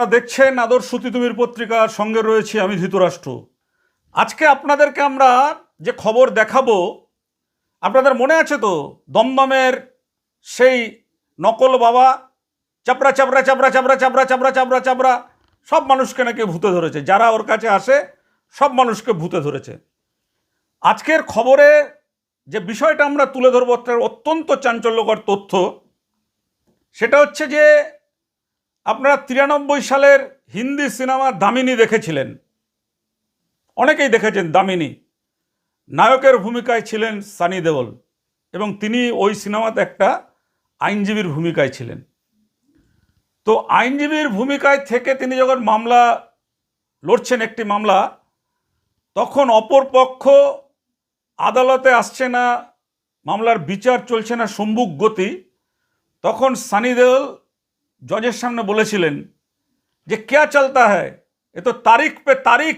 আপনারা দেখছেন আদর্শ তিতুমির পত্রিকার সঙ্গে রয়েছি আমি ধৃতরাষ্ট্র। আজকে আপনাদেরকে আমরা যে খবর দেখাবো, আপনাদের মনে আছে তো? দমদমের সেই নকল বাবা, চাপড়া চাপড়া চাপড়া চাপড়া চাপড়া চাপড়া চাপড়া চাপড়া, সব মানুষকে নাকি ভূতে ধরেছে। যারা ওর কাছে আসে, সব মানুষকে ভূতে ধরেছে। আজকের খবরে যে বিষয়টা আমরা তুলে ধরবো অত্যন্ত চাঞ্চল্যকর তথ্য, সেটা হচ্ছে যে আপনারা তিরানব্বই সালের হিন্দি সিনেমা দামিনী দেখেছিলেন। অনেকেই দেখেছেন দামিনী। নায়কের ভূমিকায় ছিলেন সানি দেওল এবং তিনি ওই সিনেমাতে একটা আইনজীবীর ভূমিকায় ছিলেন। তো আইনজীবীর ভূমিকায় থেকে তিনি যখন মামলা লড়ছেন একটি মামলা, তখন অপর পক্ষ আদালতে আসছে না, মামলার বিচার চলছে না সম্মুখ গতি, তখন সানি দেওল জজের সামনে বলেছিলেন যে क्या चलता है ये तो तारीख पे तारीख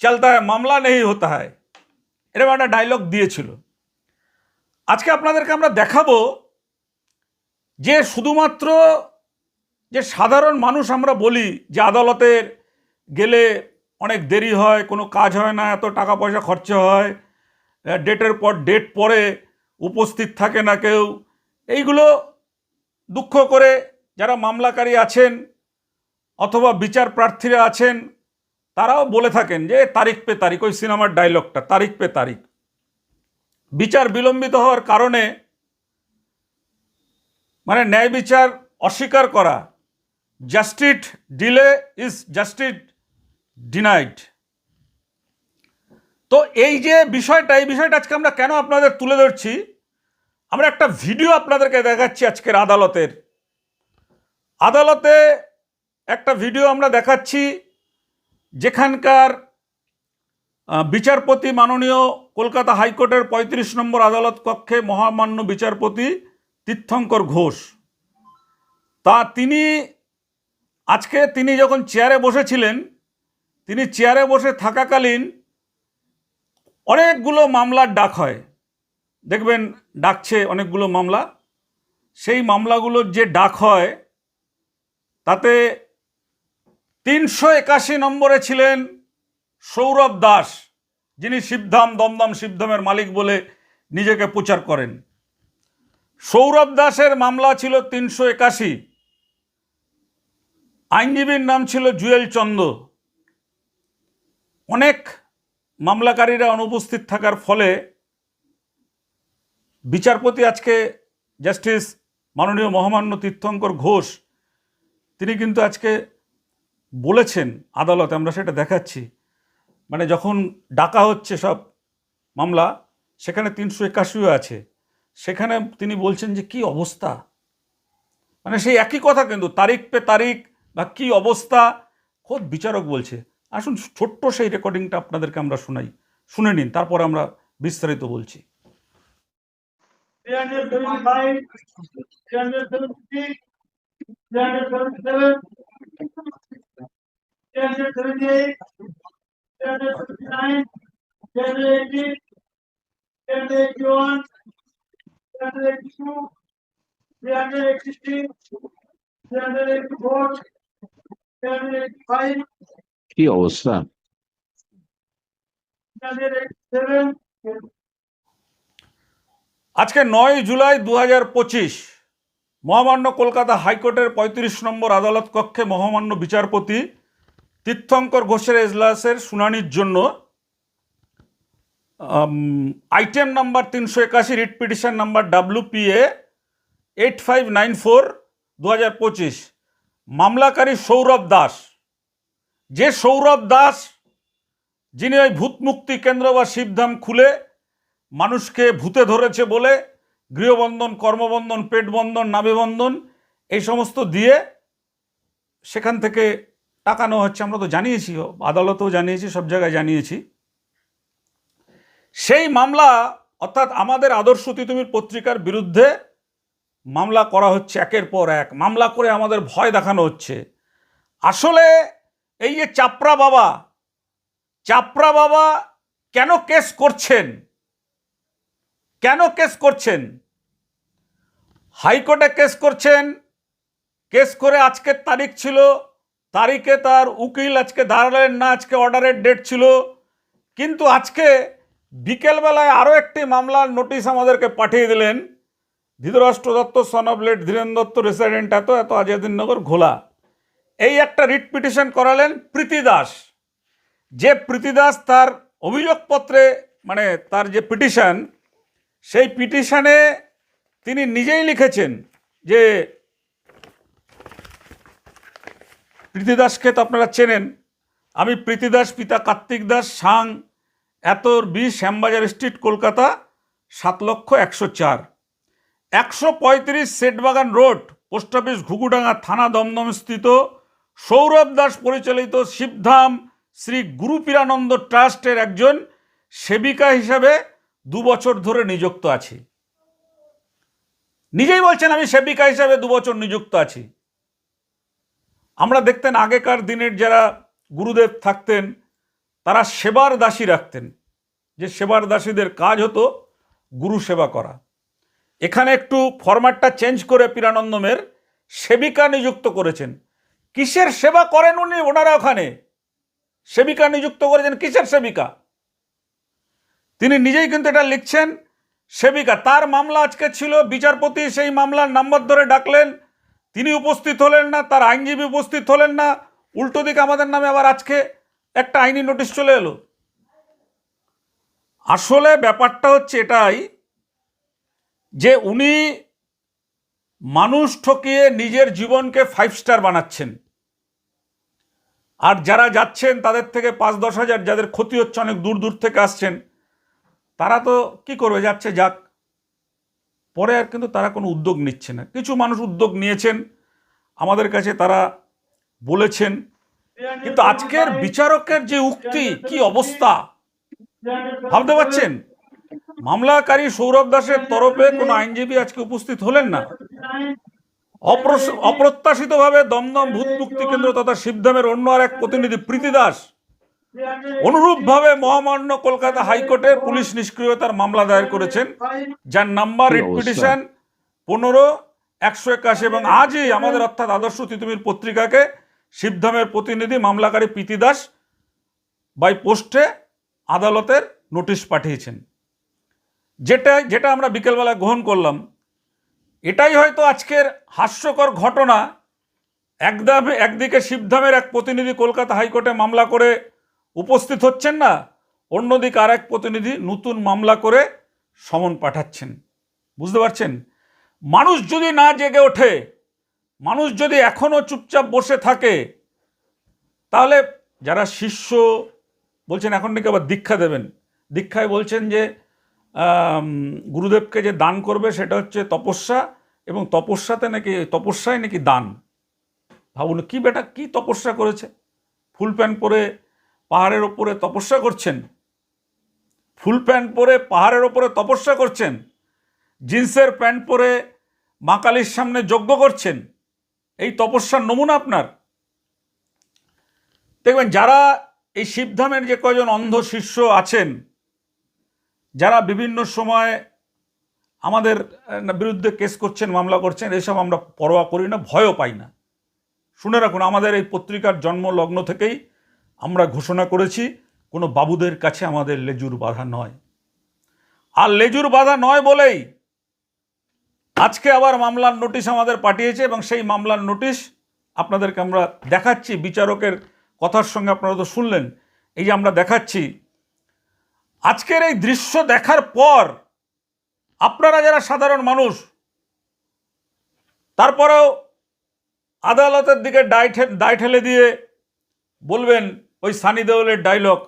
चलता है মামলা নেই হতা है এরকম একটা ডায়লগ দিয়েছিল আজকে আপনাদেরকে আমরা দেখাবো যে শুধুমাত্র যে সাধারণ মানুষ আমরা বলি যে আদালতের গেলে অনেক দেরি হয় কোনো কাজ হয় না এত টাকা পয়সা খরচা হয় ডেটের পর ডেট পরে উপস্থিত থাকে না কেউ এইগুলো দুঃখ করে যারা মামলাকারী আছেন অথবা বিচার প্রার্থীরা আছেন, তারাও বলে থাকেন যে, তারিখ পে তারিখ, ওই সিনেমার ডায়লগটা তারিখ পে তারিখ। বিচার বিলম্বিত হওয়ার কারণে মানে ন্যায় বিচার অস্বীকার করা justice delay is justice denied তো এই যে বিষয়টা, এই বিষয়টা আজকে আমরা কেন আপনাদের তুলে ধরছি, আমরা একটা ভিডিও আপনাদেরকে দেখাচ্ছি আজকের আদালতের। আদালতে একটা ভিডিও আমরা দেখাচ্ছি, যেখানকার বিচারপতি মাননীয় কলকাতা হাইকোর্টের পঁয়ত্রিশ নম্বর আদালত কক্ষে মহামান্য বিচারপতি তীর্থঙ্কর ঘোষ। তা তিনি, আজকে তিনি যখন চেয়ারে বসেছিলেন, তিনি চেয়ারে বসে থাকাকালীন অনেকগুলো মামলার ডাক হয়। দেখবেন, ডাকছে অনেকগুলো মামলা। সেই মামলাগুলোর যে ডাক হয় তাতে তিনশো একাশি নম্বরে ছিলেন সৌরভ দাস, যিনি শিবধাম দমদম শিবধামের মালিক বলে নিজেকে প্রচার করেন। সৌরভ দাসের মামলা ছিল তিনশো একাশি। আইনজীবীর নাম ছিল জুয়েল চন্দ। অনেক মামলাকারীরা অনুপস্থিত থাকার ফলে বিচারপতি আজকে জাস্টিস মাননীয় মহামান্য তীর্থঙ্কর ঘোষ তিনি কিন্তু আজকে বলেছেন আদালতে আমরা সেটা দেখাচ্ছি মানে যখন ডাকা হচ্ছে সব মামলা সেখানে তিনশো একাশিও আছে সেখানে তিনি বলছেন যে কি অবস্থা মানে সেই একই কথা কিন্তু তারিখ পে তারিখ বা কি অবস্থা খোদ বিচারক বলছে আসুন ছোট্ট সেই রেকর্ডিংটা আপনাদেরকে আমরা শোনাই শুনে নিন তারপর আমরা বিস্তারিত বলছি 375, 376, three hundred seventy-seven, three hundred seventy-eight, three hundred seventy-nine, three hundred eighty, three hundred eighty-one, three hundred eighty-two, three hundred eighty-three, three hundred eighty-four, three hundred eighty-five, কি অবস্থা three hundred eighty-seven, আজকে নয় জুলাই দু হাজার পঁচিশ মহামান্য কলকাতা হাইকোর্টের পঁয়ত্রিশ নম্বর আদালত কক্ষে মহামান্য বিচারপতি তীর্থঙ্কর ঘোষের এজলাসের শুনানির জন্য আইটেম নাম্বার তিনশো একাশি writ petition number WPA eight five nine four দু হাজার পঁচিশ। মামলাকারী সৌরভ দাস, যে সৌরভ দাস, যিনি ওই ভূতমুক্তি কেন্দ্র বা শিবধাম খুলে মানুষকে ভূতে ধরেছে বলে গৃহবন্ধন, কর্মবন্ধন, পেটবন্ধন, নাভিবন্ধন, এই সমস্ত দিয়ে সেখান থেকে টাকা নেওয়া হচ্ছে। আমরা তো জানিয়েছি, আদালতেও জানিয়েছি, সব জায়গায় জানিয়েছি। সেই মামলা, অর্থাৎ আমাদের আদর্শ তিতুমির পত্রিকার বিরুদ্ধে মামলা করা হচ্ছে একের পর এক। মামলা করে আমাদের ভয় দেখানো হচ্ছে। আসলে এই যে চাপড়া বাবা চাপড়া বাবা কেন কেস করছেন? কেন কেস করছেন? হাইকোর্টে কেস করছেন। কেস করে আজকের তারিখ ছিল। তারিখে তার উকিল আজকে দাঁড়ালেন না, আজকে অর্ডারের ডেট ছিল। কিন্তু আজকে বিকেলবেলায় আরও একটি মামলার নোটিশ আমাদেরকে পাঠিয়ে দিলেন। Dhritarashtra Dutta son of late Dhiren Dutta resident এত এত আজাদিননগর ঘোলা। এই একটা রিট পিটিশন করালেন প্রীতি দাস। যে প্রীতি দাস তার অভিযোগপত্রে মানে তার যে পিটিশন সেই পিটিশনে তিনি নিজেই লিখেছেন যে, প্রীতি দাসকে তো আপনারা চেনেন। আমি প্রীতি দাস, পিতা কার্তিক দাস, সাং, এতর বি শ্যামবাজার স্ট্রিট, কলকাতা, সাত লক্ষ একশো চার। একশো পঁয়ত্রিশ Setbagan road, post office, Ghughudanga থানা, দমদম স্থিত। সৌরভ দাস পরিচালিত শিবধাম, শ্রী গুরুপীরানন্দ ট্রাস্টের একজন সেবিকা হিসাবে দু বছর ধরে নিযুক্ত আছি। নিজেই বলছেন আমি সেবিকা হিসাবে দু বছর নিযুক্ত আছি। আমরা দেখতেন আগেকার দিনের যারা গুরুদেব থাকতেন, তারা সেবার দাসী রাখতেন। যে সেবার দাসীদের কাজ হতো গুরু সেবা করা। এখানে একটু ফরম্যাটটা চেঞ্জ করে পীরানন্দমের সেবিকা নিযুক্ত করেছেন। কিসের সেবা করেন উনি? ওনারা ওখানে সেবিকা নিযুক্ত করেছেন। কিসের সেবিকা? তিনি নিজেই কিন্তু এটা লিখছেন, সেবিকা। তার মামলা আজকে ছিল, বিচারপতি সেই মামলার নাম্বার ধরে ডাকলেন, তিনি উপস্থিত হলেন না, তার আইনজীবী উপস্থিত হলেন না, উল্টো দিকে আমাদের নামে আবার আজকে একটা আইনি নোটিশ চলে এলো। আসলে ব্যাপারটা হচ্ছে এটাই যে উনি মানুষ ঠকিয়ে নিজের জীবনকে ফাইভ স্টার বানাচ্ছেন। আর যারা যাচ্ছেন, তাদের থেকে পাঁচ দশ হাজার, যাদের ক্ষতি হচ্ছে, অনেক দূর দূর থেকে আসছেন তারা তো কি করবে, যাচ্ছে যাক। পরে আর কিন্তু তারা কোনো উদ্যোগ নিচ্ছে না। কিছু মানুষ উদ্যোগ নিয়েছেন, আমাদের কাছে তারা বলেছেন। কিন্তু আজকের বিচারকের যে উক্তি, কি অবস্থা? ভাবতে পারছেন? মামলাকারী সৌরভ দাসের তরফে কোনো আইনজীবী আজকে উপস্থিত হলেন না? অপ্রত্যাশিতভাবে দমদম ভূত মুক্তি কেন্দ্র তথা শিবধামের অন্য আর এক প্রতিনিধি প্রীতি দাস অনুরূপভাবে মহামান্য কলকাতা হাইকোর্টের পুলিশ নিষ্ক্রিয়তার মামলা দায়ের করেছেন যার নাম্বার রিট পিটিশন পনেরো একশো একাশি এবং আজই আমাদের অর্থাৎ আদর্শ তিতুমির পত্রিকাকে শিবধামের প্রতিনিধি মামলাকারী প্রীতি দাস বাই পোস্টে আদালতের নোটিশ পাঠিয়েছেন। যেটা যেটা আমরা বিকেলবেলা গ্রহণ করলাম এটাই হয়তো আজকের হাস্যকর ঘটনা। একদামে একদিকে শিবধামের এক প্রতিনিধি কলকাতা হাইকোর্টে মামলা করে উপস্থিত হচ্ছেন না, অন্যদিকে আর এক প্রতিনিধি নতুন মামলা করে সমন পাঠাচ্ছেন। বুঝতে পারছেন? মানুষ যদি না জেগে ওঠে, মানুষ যদি এখনও চুপচাপ বসে থাকে, তাহলে যারা শিষ্য বলছেন এখন নাকি আবার দীক্ষা দেবেন। দীক্ষায় বলছেন যে গুরুদেবকে যে দান করবে সেটা হচ্ছে তপস্যা এবং তপস্যাতে নাকি, তপস্যায় নাকি দান। ভাবুন কি বেটা, কি তপস্যা করেছে? ফুল প্যান্ট পরে পাহাড়ের ওপরে তপস্যা করছেন। ফুল প্যান্ট পরে পাহাড়ের ওপরে তপস্যা করছেন। জিন্সের প্যান্ট পরে মা কালীর সামনে যজ্ঞ করছেন। এই তপস্যার নমুনা আপনার। দেখবেন, যারা এই শিবধামের যে কয়জন অন্ধ শিষ্য আছেন, যারা বিভিন্ন সময় আমাদের বিরুদ্ধে কেস করছেন, মামলা করছেন, এসব আমরা পরোয়া করি না, ভয়ও পাই না। শুনে রাখুন, আমাদের এই পত্রিকার জন্ম লগ্ন থেকেই আমরা ঘোষণা করেছি, কোনো বাবুদের কাছে আমাদের লেজুর বাধা নয়। আর লেজুর বাধা নয় বলেই আজকে আবার মামলার নোটিশ আমাদের পাঠিয়েছে এবং সেই মামলার নোটিশ আপনাদেরকে আমরা দেখাচ্ছি। বিচারকের কথার সঙ্গে আপনারা তো শুনলেন। এই যে আমরা দেখাচ্ছি, আজকের এই দৃশ্য দেখার পর আপনারা যারা সাধারণ মানুষ, তারপরেও আদালতের দিকে দায় ঠেলে দিয়ে বলবেন ওই সানি দেওলের ডায়লগ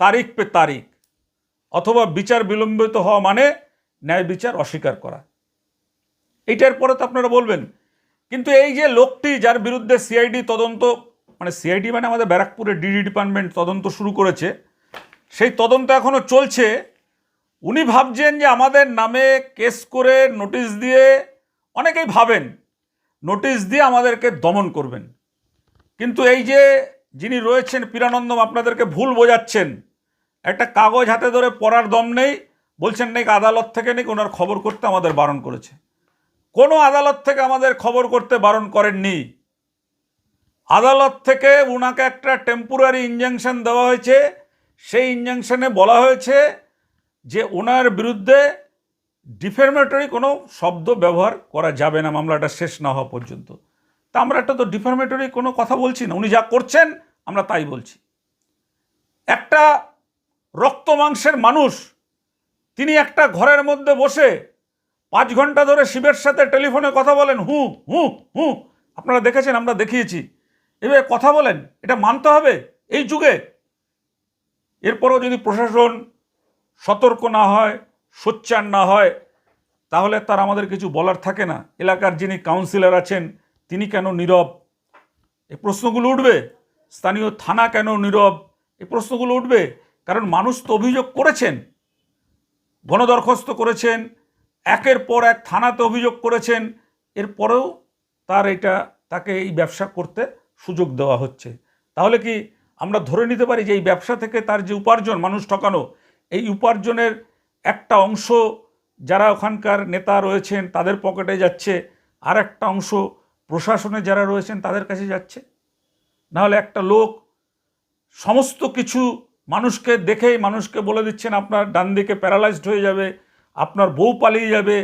তারিখ পে তারিখ, অথবা বিচার বিলম্বিত হওয়া মানে ন্যায় বিচার অস্বীকার করা। এইটার পরে তো আপনারা বলবেন, কিন্তু এই যে লোকটি যার বিরুদ্ধে সিআইডি তদন্ত মানে সিআইডি মানে আমাদের ব্যারাকপুরের ডিডি ডিপার্টমেন্ট তদন্ত শুরু করেছে, সেই তদন্ত এখনও চলছে। উনি ভাবছেন যে আমাদের নামে কেস করে নোটিশ দিয়ে, অনেকেই ভাবেন, নোটিশ দিয়ে আমাদেরকে দমন করবেন। কিন্তু এই যে যিনি রয়েছেন পীরানন্দম, আপনাদেরকে ভুল বোঝাচ্ছেন। একটা কাগজ হাতে ধরে পড়ার দম নেই, বলছেন, নাকি আদালত থেকে নাকি ওনার খবর করতে আমাদের বারণ করেছে। কোনো আদালত থেকে আমাদের খবর করতে বারণ করেননি। আদালত থেকে ওনাকে একটা টেম্পোরারি ইঞ্জাংশন দেওয়া হয়েছে। সেই ইঞ্জাংশনে বলা হয়েছে যে ওনার বিরুদ্ধে ডিফেরমেটরি কোনো শব্দ ব্যবহার করা যাবে না, মামলাটা শেষ না হওয়া পর্যন্ত। তা আমরা একটা তো ডিফেরমেটরি কোনো কথা বলছি না। উনি যা করছেন, আমরা তাই বলছি। একটা রক্ত মাংসের মানুষ, তিনি একটা ঘরের মধ্যে বসে পাঁচ ঘণ্টা ধরে শিবের সাথে টেলিফোনে কথা বলেন, হু হু হু, আপনারা দেখেছেন, আমরা দেখিয়েছি। এভাবে কথা বলেন, এটা মানতে হবে এই যুগে। এরপরও যদি প্রশাসন সতর্ক না হয়, সোচ্চার না হয়, তাহলে তার আমাদের কিছু বলার থাকে না। এলাকার যিনি কাউন্সিলর আছেন তিনি কেন নীরব? এই প্রশ্নগুলো উঠবে। স্থানীয় থানা কেন নীরব? এই প্রশ্নগুলো উঠবে। কারণ মানুষ তো অভিযোগ করেছেন। গণদরখাস্ত করেছেন। একের পর এক থানাতে অভিযোগ করেছেন। এরপরেও তার এটা, তাকে এই ব্যবসা করতে সুযোগ দেওয়া হচ্ছে। তাহলে কি আমরা ধরে নিতে পারি যে এই ব্যবসা থেকে তার যে উপার্জন, মানুষ ঠকানো, এই উপার্জনের একটা অংশ যারা ওখানকার নেতা রয়েছেন, তাদের পকেটে যাচ্ছে। আর একটা অংশ প্রশাসনে যারা রয়েছেন তাদের কাছে যাচ্ছে। নাহলে একটা লোক সমস্ত কিছু মানুষকে দেখেই মানুষকে বলে দিচ্ছেন, আপনার ডান দিকে প্যারালাইজড হয়ে যাবে, আপনার বউ পালিয়ে যাবে,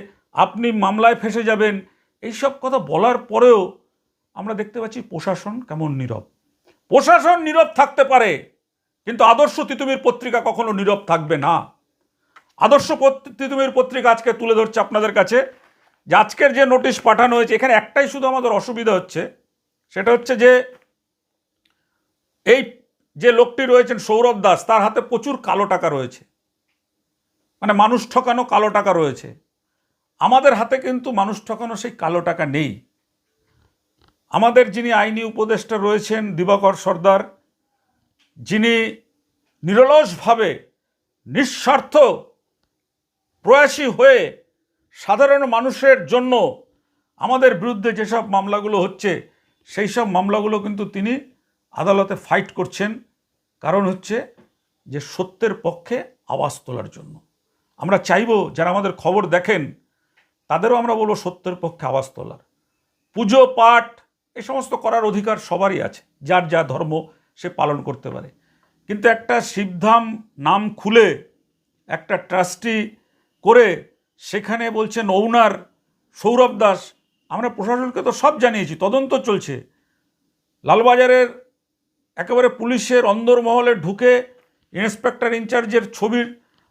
আপনি মামলায় ফেসে যাবেন। এইসব কথা বলার পরেও আমরা দেখতে পাচ্ছি প্রশাসন কেমন নীরব। প্রশাসন নীরব থাকতে পারে, কিন্তু আদর্শ তিতুমির পত্রিকা কখনো নীরব থাকবে না। আদর্শ তিতুমির পত্রিকা আজকে তুলে ধরছে আপনাদের কাছে। যে আজকের যে নোটিশ পাঠানো হয়েছে, এখানে একটাই শুধু আমাদের অসুবিধা হচ্ছে, সেটা হচ্ছে যে এই যে লোকটি রয়েছেন সৌরভ দাস, তার হাতে প্রচুর কালো টাকা রয়েছে। মানে মানুষ ঠকানো কালো টাকা রয়েছে। আমাদের হাতে কিন্তু মানুষ ঠকানো সেই কালো টাকা নেই। আমাদের যিনি আইনি উপদেষ্টা রয়েছেন দিবাকর সর্দার, যিনি নিরলসভাবে, নিঃস্বার্থ প্রয়াসী হয়ে সাধারণ মানুষের জন্য আমাদের বিরুদ্ধে যেসব মামলাগুলো হচ্ছে, সেই সব মামলাগুলো কিন্তু তিনি আদালতে ফাইট করছেন। কারণ হচ্ছে যে সত্যের পক্ষে আওয়াজ তোলার জন্য। আমরা চাইব যারা আমাদের খবর দেখেন, তাদেরও আমরা বলব সত্যের পক্ষে আওয়াজ তোলার। পুজো, পাঠ এই সমস্ত করার অধিকার সবারই আছে। যার যা ধর্ম সে পালন করতে পারে। কিন্তু একটা শিবধাম নাম খুলে একটা ট্রাস্টি করে সেখানে বলছেন ওনার সৌরভ দাস, আমরা প্রশাসনকে তো সব জানিয়েছি, তদন্ত চলছে। লালবাজারের একেবারে পুলিশের অন্দরমহলে ঢুকে ইন্সপেক্টর ইনচার্জের ছবির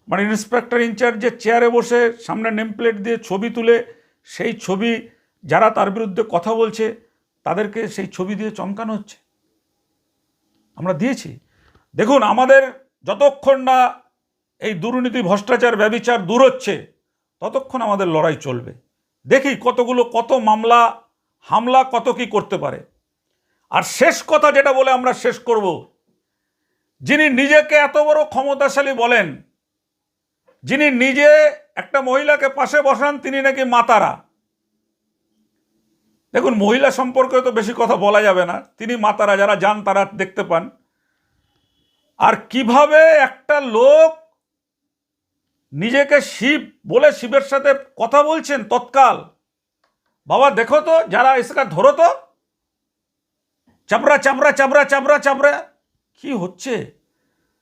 মানে ইন্সপেক্টর ইনচার্জের চেয়ারে বসে সামনে নেমপ্লেট দিয়ে ছবি তুলে সেই ছবি, যারা তার বিরুদ্ধে কথা বলছে, তাদেরকে সেই ছবি দিয়ে চমকানো হচ্ছে। আমরা দিয়েছি। দেখুন, আমাদের যতক্ষণ না এই দুর্নীতি, ভ্রষ্টাচার, ব্যবিচার দূর হচ্ছে ততক্ষণ আমাদের লড়াই চলবে। দেখি কতগুলো, কত মামলা, হামলা, কত কি করতে পারে। আর শেষ কথা যেটা বলে আমরা শেষ করব, যিনি নিজেকে এত বড় ক্ষমতাশালী বলেন, যিনি নিজে একটা মহিলাকে পাশে বসান, তিনি নাকি মাতারা। দেখুন, মহিলা সম্পর্কে তো বেশি কথা বলা যাবে না। তিনি মাতারা, যারা যান তারা দেখতে পান। আর কীভাবে একটা লোক নিজেকে শিব বলে শিবের সাথে কথা বলছেন তৎকাল। বাবা, দেখো তো, যারা ইসকা ধরো তো। চাপড়া চাপড়া চাপড়া চাপড়া চাপড়া। কি হচ্ছে?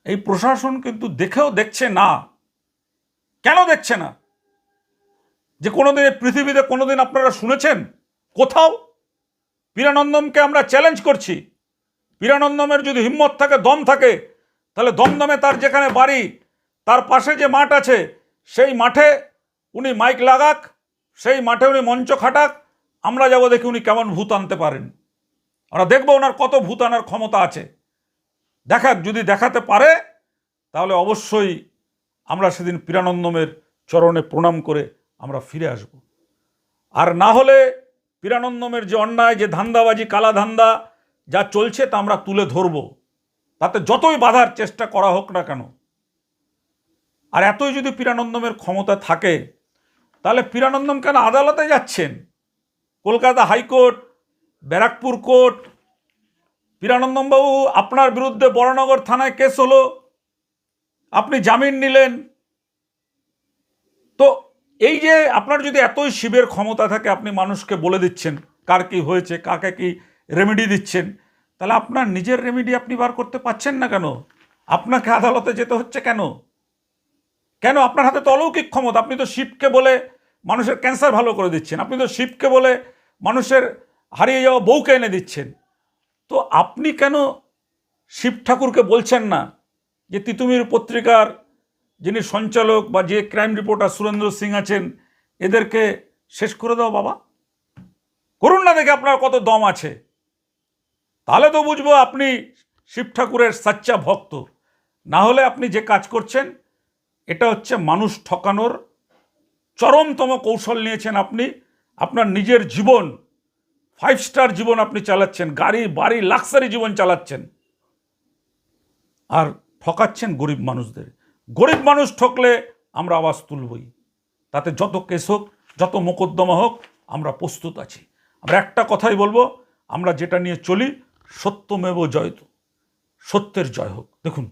এই প্রশাসন কিন্তু দেখেও দেখছে না। কেন দেখছে না? যে কোনোদিন এই পৃথিবীতে কোনোদিন আপনারা শুনেছেন? কোথাও? পীরানন্দমকে আমরা চ্যালেঞ্জ করছি। পীরানন্দমের যদি হিম্মত থাকে, দম থাকে, তাহলে দমদমে তার যেখানে বাড়ি তার পাশে যে মাঠ আছে, সেই মাঠে উনি মাইক লাগাক, সেই মাঠে উনি মঞ্চ খাটাক, আমরা যাব দেখি উনি কেমন ভূত আনতে পারেন। আমরা দেখব ওনার কত ভূত আনার ক্ষমতা আছে। দেখাক, যদি দেখাতে পারে, তাহলে অবশ্যই আমরা সেদিন পীরানন্দমের চরণে প্রণাম করে আমরা ফিরে আসব। আর না হলে পীরানন্দমের যে অন্যায়, যে ধান্দাবাজি, কালা ধান্দা যা চলছে তা আমরা তুলে ধরব। তাতে যতই বাধার চেষ্টা করা হোক না কেন আর এতই যদি পীরানন্দমের ক্ষমতা থাকে, তাহলে পীরানন্দম কেন আদালতে যাচ্ছেন? Kolkata high court, Barrackpore court, পীরানন্দমবাবু আপনার বিরুদ্ধে বড়নগর থানায় কেস হলো, আপনি জামিন নিলেন। তো এই যে আপনার যদি এতই শিবের ক্ষমতা থাকে, আপনি মানুষকে বলে দিচ্ছেন, কার কি হয়েছে, কাকে কি রেমেডি দিচ্ছেন, তাহলে আপনার নিজের রেমেডি আপনি বার করতে পাচ্ছেন না কেন? আপনাকে আদালতে যেতে হচ্ছে কেন? কেন? আপনার হাতে তো অলৌকিক ক্ষমতা। আপনি তো শিবকে বলে মানুষের ক্যান্সার ভালো করে দিচ্ছেন। আপনি তো শিবকে বলে মানুষের হারিয়ে যাওয়া বউকে এনে দিচ্ছেন। তো আপনি কেন শিব ঠাকুরকে বলছেন না যে তিতুমির পত্রিকার যিনি সঞ্চালক বা যে ক্রাইম রিপোর্টার সুরেন্দ্র সিং আছেন, এদেরকে শেষ করে দাও বাবা? করুন না দেখে আপনার কত দম আছে। তাহলে তো বুঝব আপনি শিব ঠাকুরের সাচ্চা ভক্ত। না হলে আপনি যে কাজ করছেন এটা হচ্ছে মানুষ ঠকানোর চরমতম কৌশল নিয়েছেন আপনি। আপনার নিজের জীবন ফাইভ স্টার জীবন আপনি চালাচ্ছেন, গাড়ি, বাড়ি লাক্সারি জীবন চালাচ্ছেন। আর ঠকাচ্ছেন গরিব মানুষদের। গরিব মানুষ ঠকলে আমরা আওয়াজ তুলবই। তাতে যত কেস হোক, যত মোকদ্দমা হোক, আমরা প্রস্তুত আছি। আমরা একটা কথাই বলব, আমরা যেটা নিয়ে চলি, সত্যমেব জয়ত সত্যের জয় হোক। দেখুন